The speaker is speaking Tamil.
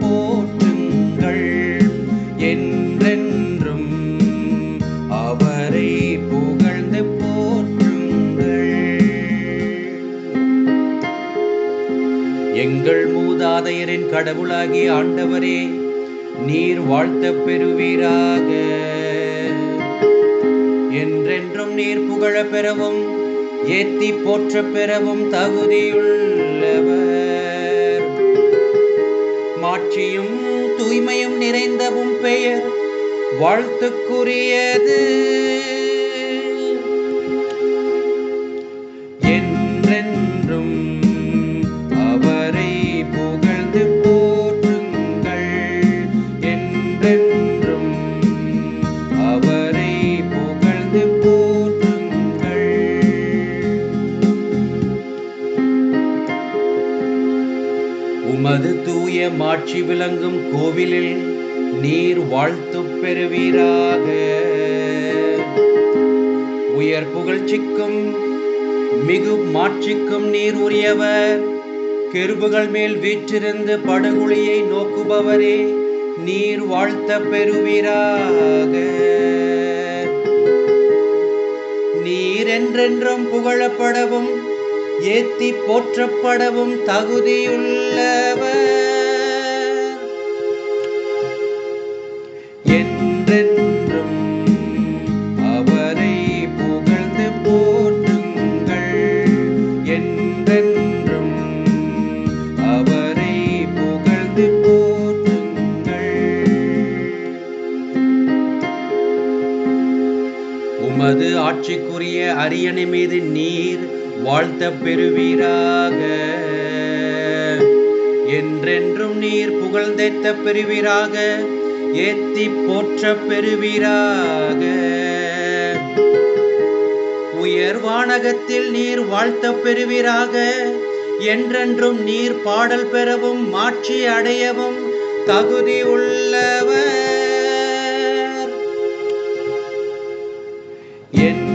போற்றுங்கள் என்றென்றும் அவரை புகழ்ந்து போற்றுங்கள். எங்கள் மூதாதையரின் கடவுளாகிய ஆண்டவரே நீர் வாழ்த்தப் பெறுவீராக. என்றென்றும் நீர் புகழப் பெறவும் ஏத்தி போற்ற பெறவும் தகுதியுள்ளவர். மாட்சியும் தூய்மையும் நிறைந்தவும் பெயர். வாழ்த்துக்குரியது. உமது தூய மாட்சி விளங்கும் கோவிலில் நீர் வாழ்த்துப் பெறுவீராக. உயர் புகழ்ச்சிக்கும் மிகு மாட்சிக்கும் நீர் உரியவர். கெருபுகள் மேல் வீற்றிருந்து படுகொலியை நோக்குபவரே நீர் வாழ்த்த பெறுவீராக. நீர் என்றென்றும் புகழப்படவும் ஏத்தி போற்றப்படவும் தகுதியுள்ளவர். என்றென்றும் அவரை புகழ்ந்து போற்றுங்கள். என்றென்றும் அவரை புகழ்ந்து போற்றுங்கள். உமது ஆட்சிக்குரிய அரியணை மீது நீர் வாழ்த்த பெறுவீராக. என்றென்றும் நீர் புகழ்ந்தெத்த பெறுவீராக. ஏத்தி போற்ற பெறுவீராக. உயர் வானகத்தில் நீர் வாழ்த்த பெறுவீராக. என்றென்றும் நீர் பாடல் பெறவும் மாற்றி அடையவும் தகுதி உள்ளவர். என்